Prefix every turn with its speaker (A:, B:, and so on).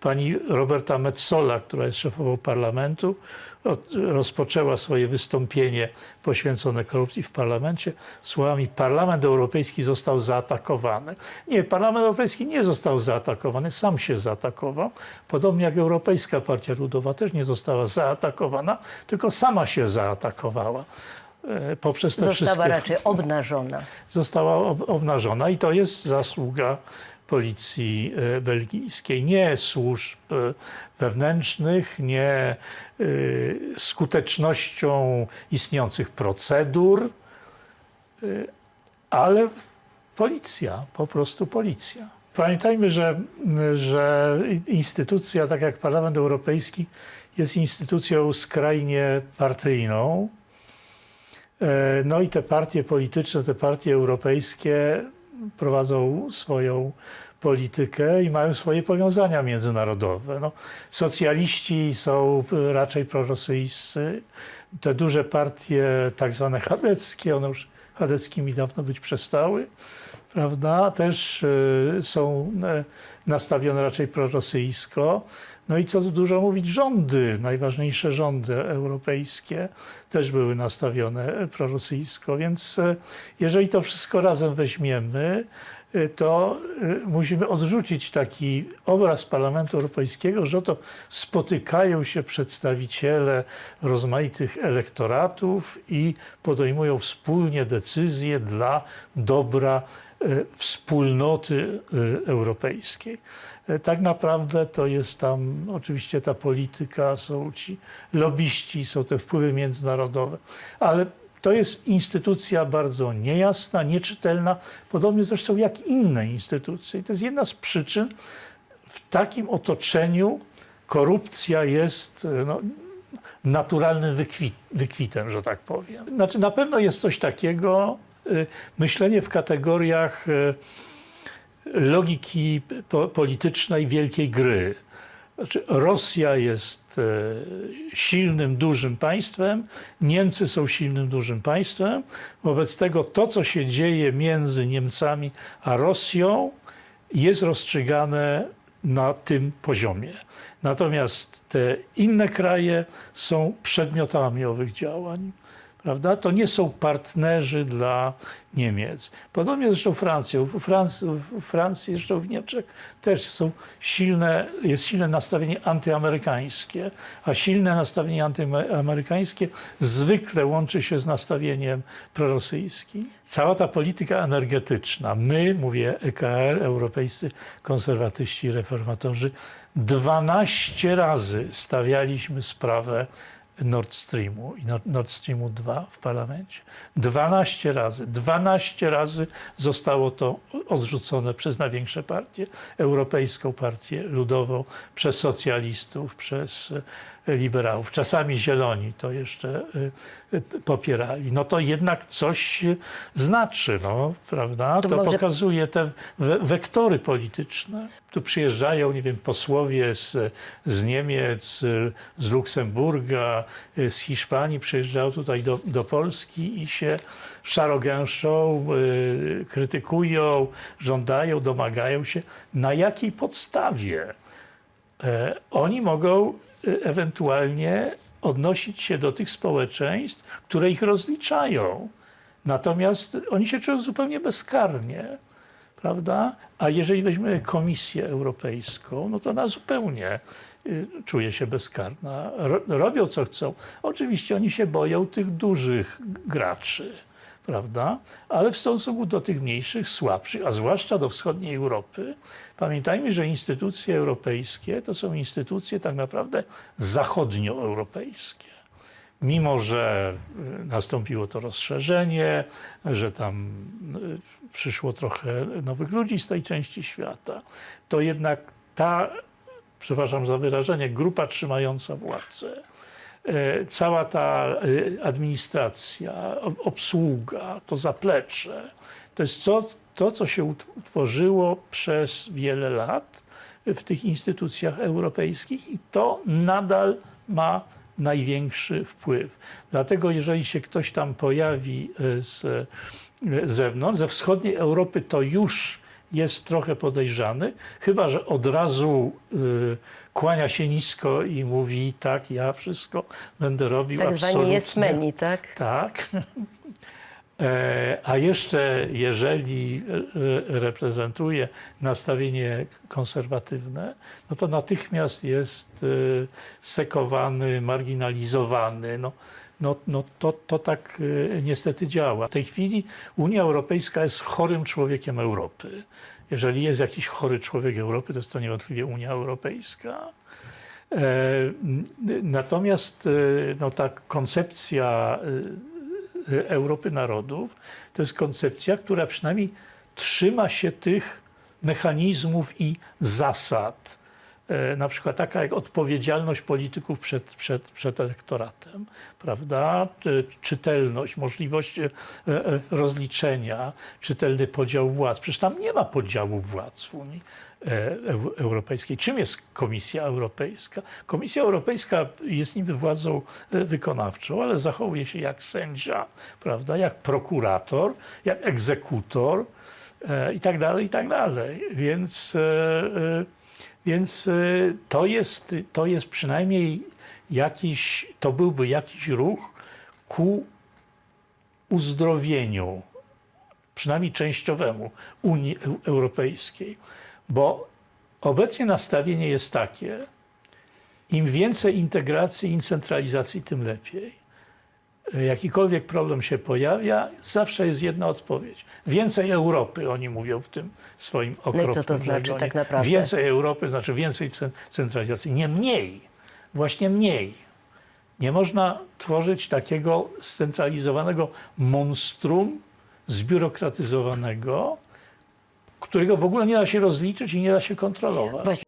A: pani Roberta Metsola, która jest szefową parlamentu, rozpoczęła swoje wystąpienie poświęcone korupcji w parlamencie słowami Parlament Europejski został zaatakowany. Nie, Parlament Europejski nie został zaatakowany, sam się zaatakował. Podobnie jak Europejska Partia Ludowa też nie została zaatakowana, tylko sama się zaatakowała. e, Poprzez te
B: Została
A: wszystkie
B: raczej obnażona.
A: została ob- obnażona i to jest zasługa policji e, belgijskiej, nie służb e, wewnętrznych, nie e, skutecznością istniejących procedur, ale policja, po prostu policja. Pamiętajmy, że, że instytucja, tak jak Parlament Europejski, jest instytucją skrajnie partyjną. No i te partie polityczne, te partie europejskie prowadzą swoją politykę i mają swoje powiązania międzynarodowe. No, socjaliści są e, raczej prorosyjscy. Te duże partie, tak zwane chadeckie, one już chadeckimi dawno być przestały, prawda, też e, są e, nastawione raczej prorosyjsko. No i co tu dużo mówić, rządy, najważniejsze rządy europejskie też były nastawione prorosyjsko, więc e, jeżeli to wszystko razem weźmiemy, to e, musimy odrzucić taki obraz Parlamentu Europejskiego, że to spotykają się przedstawiciele rozmaitych elektoratów i podejmują wspólnie decyzje dla dobra e, wspólnoty europejskiej. Tak naprawdę to jest tam oczywiście ta polityka, są ci lobbyści, są te wpływy międzynarodowe, ale to jest instytucja bardzo niejasna, nieczytelna, podobnie zresztą jak inne instytucje. I to jest jedna z przyczyn, w takim otoczeniu korupcja jest e, no, naturalnym wykwit, wykwitem, że tak powiem. Znaczy na pewno jest coś takiego, y, myślenie w kategoriach y, logiki po, politycznej wielkiej gry. Znaczy, Rosja jest e, silnym, dużym państwem, Niemcy są silnym, dużym państwem. Wobec tego to, co się dzieje między Niemcami a Rosją, jest rozstrzygane na tym poziomie. Natomiast te inne kraje są przedmiotami owych działań. Prawda? To nie są partnerzy dla Niemiec. Podobnie zresztą Francją. W Francji, w Francji, zresztą w Niemczech też są silne, jest silne nastawienie antyamerykańskie, a silne nastawienie antyamerykańskie zwykle łączy się z nastawieniem prorosyjskim. Cała ta polityka energetyczna, my, mówię EKR, europejscy konserwatyści i reformatorzy, 12 razy stawialiśmy sprawę Nord Streamu i Nord- Streamu 2 w parlamencie. 12 razy. 12 razy zostało to odrzucone przez największe partie, Europejską Partię Ludową, przez socjalistów, przez liberałów. Czasami zieloni to jeszcze e, e, popierali. No to jednak coś znaczy, no, prawda?
B: To
A: To,
B: może-
A: pokazuje te we wektory polityczne. Tu przyjeżdżają, nie wiem, posłowie z, z Niemiec, z Luksemburga, z Hiszpanii, przyjeżdżają tutaj do, do Polski i się szarogęszą, y, krytykują, żądają, domagają się. Na jakiej podstawie oni mogą e, ewentualnie odnosić się do tych społeczeństw, które ich rozliczają. Natomiast oni się czują zupełnie bezkarnie, prawda? A jeżeli weźmiemy Komisję Europejską, no to ona zupełnie y, czuje się bezkarna. Ro, robią co chcą. Oczywiście oni się boją tych dużych graczy, prawda? Ale w stosunku do tych mniejszych, słabszych, a zwłaszcza do wschodniej Europy, pamiętajmy, że instytucje europejskie to są instytucje tak naprawdę zachodnioeuropejskie mimo że y, nastąpiło to rozszerzenie, że tam y, przyszło trochę nowych ludzi z tej części świata, to jednak ta, przepraszam za wyrażenie, grupa trzymająca władzę, cała ta y, administracja, obsługa, to zaplecze, to jest co, to, co się ut- utworzyło przez wiele lat w tych instytucjach europejskich i to nadal ma największy wpływ. Dlatego jeżeli się ktoś tam pojawi e, z e, zewnątrz, ze wschodniej Europy to już jest trochę podejrzany, chyba że od razu y, kłania się nisko i mówi tak, ja wszystko będę robił
B: Tak
A: absolutnie.
B: jest menu, tak?
A: Tak. E, A jeszcze jeżeli e, reprezentuje nastawienie konserwatywne, no to natychmiast jest e, sekowany, marginalizowany. No, no, no to, to tak e, niestety działa. W tej chwili Unia Europejska jest chorym człowiekiem Europy. Jeżeli jest jakiś chory człowiek Europy, to jest to niewątpliwie Unia Europejska. E, Natomiast e, no, ta koncepcja e, Europy Narodów to jest koncepcja, która przynajmniej trzyma się tych mechanizmów i zasad. E, Na przykład taka jak odpowiedzialność polityków przed, przed, przed elektoratem, prawda? Czy- Czytelność, możliwość e, e, rozliczenia, czytelny podział władz. Przecież tam nie ma podziału władz w Unii e, Eu- Europejskiej. Czym jest Komisja Europejska? Komisja Europejska jest niby władzą e, wykonawczą, ale zachowuje się jak sędzia, prawda? Jak prokurator, jak egzekutor e, i tak dalej, i tak dalej. Więc, e, e, więc e, to, jest, to jest przynajmniej jakiś, to byłby jakiś ruch ku uzdrowieniu, przynajmniej częściowemu Unii Eu- Europejskiej. Bo obecnie nastawienie jest takie, im więcej integracji i centralizacji, tym lepiej. E, Jakikolwiek problem się pojawia, zawsze jest jedna odpowiedź. Więcej Europy, oni mówią w tym swoim okropnym
B: No co to znaczy
A: żargonie.
B: tak naprawdę?
A: Więcej Europy znaczy więcej cen- centralizacji. Nie mniej, właśnie mniej. Nie można tworzyć takiego scentralizowanego monstrum, zbiurokratyzowanego, którego w ogóle nie da się rozliczyć i nie da się kontrolować.
B: Właśnie.